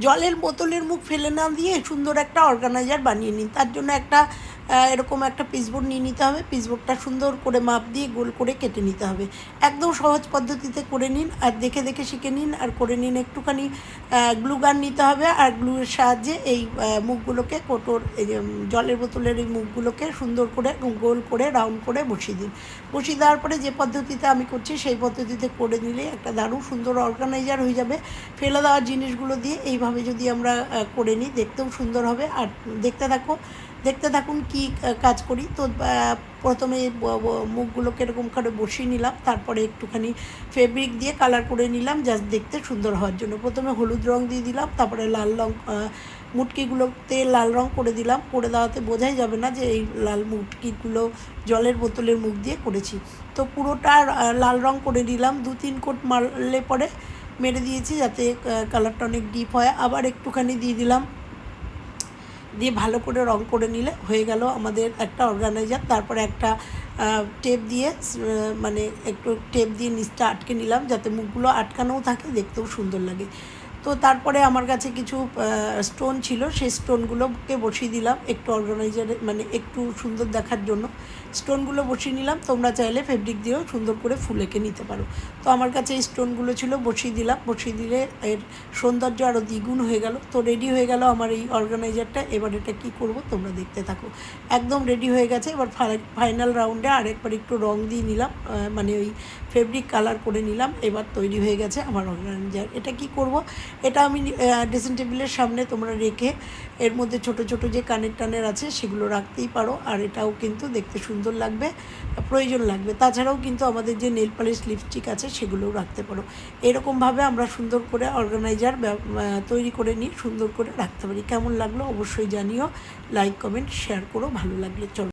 জলের বোতলের মুখ ফেলে না দিয়ে সুন্দর একটা অর্গানাইজার বানিয়ে নিন। তার জন্য একটা এরকম একটা পিসবোর্ড নিয়ে নিতে হবে। পিসবোর্ডটা সুন্দর করে মাপ দিয়ে গোল করে কেটে নিতে হবে। একদম সহজ পদ্ধতিতে করে নিন আর দেখে দেখে শিখে নিন আর করে নিন একটুখানি গ্লু গান নিতে হবে আর গ্লুয়ের সাহায্যে এই মুখগুলোকে কোটোর জলের বোতলের এই মুখগুলোকে সুন্দর করে গোল করে রাউন্ড করে বসিয়ে দিন। বসিয়ে দেওয়ার পরে যে পদ্ধতিতে আমি করছি সেই পদ্ধতিতে করে নিলে একটা দারুণ সুন্দর অর্গানাইজার হয়ে যাবে। ফেলে দেওয়ার জিনিসগুলো দিয়ে এইভাবে যদি আমরা করে নিই দেখতেও সুন্দর হবে। আর দেখতে থাকো দেখতে থাকুন কি কাজ করি। তো প্রথমে মুখগুলোকে এরকম করে বসিয়ে নিলাম, তারপরে একটুখানি ফেব্রিক দিয়ে কালার করে নিলাম জাস্ট দেখতে সুন্দর হওয়ার জন্য। প্রথমে হলুদ রং দিয়ে দিলাম, তারপরে লাল রং মুটকিগুলোতে লাল রং করে দিলাম। করে দেওয়াতে বোঝাই যাবে না যে এই লাল মুটকিগুলো জলের বোতলের মুখ দিয়ে করেছি। তো পুরোটা লাল রং করে নিলাম। দু তিন কোট মারলে পরে মেরে দিয়েছি যাতে কালারটা অনেক ডিপ হয়। আবার একটুখানি দিয়ে দিলাম দিয়ে ভালো করে রং করে নিলে হয়ে গেল আমাদের একটা অর্গানাইজার। তারপরে একটা টেপ দিয়ে মানে একটু টেপ দিয়ে নিচটা আটকে নিলাম যাতে মুখগুলো আটকানোও থাকে, দেখতেও সুন্দর লাগে। তো তারপরে আমার কাছে কিছু স্টোন ছিল, সেই স্টোনগুলোকে বসিয়ে দিলাম একটু অর্গানাইজারে মানে একটু সুন্দর দেখার জন্য। স্টোনগুলো বসিয়ে নিলাম, তোমরা চাইলে ফেব্রিক দিয়েও সুন্দর করে ফুলেকে নিতে পারো। তো আমার কাছে এই স্টোনগুলো ছিল, বসিয়ে দিলাম, বসিয়ে দিলে এর সৌন্দর্য আরও দ্বিগুণ হয়ে গেল। তো রেডি হয়ে গেল আমার এই অর্গানাইজারটা এবার এটা কী করব তোমরা দেখতে থাকো। একদম রেডি হয়ে গেছে, এবার ফাইনাল রাউন্ডে আরেকবার একটু রং দিয়ে নিলাম মানে ওই ফেব্রিক কালার করে নিলাম, এবার তৈরি হয়ে গেছে আমার অর্গানাইজার এটা কি করব? এটা আমি ড্রেসিং টেবিলের সামনে তোমরা রেখে এর মধ্যে ছোট ছোট যে কানের টানের আছে সেগুলো রাখতেই পারো। আর এটাও কিন্তু দেখতে সুন্দর লাগবে, প্রয়োজন লাগবে। তাছাড়াও কিন্তু আমাদের যে নেল পালিশ লিপস্টিক আছে সেগুলোও রাখতে পারো। এরকমভাবে আমরা সুন্দর করে অর্গানাইজার তৈরি করে নিয়ে সুন্দর করে রাখতে পারি। কেমন লাগল অবশ্যই জানিও। লাইক কমেন্ট শেয়ার করো। ভালো লাগলে চলো।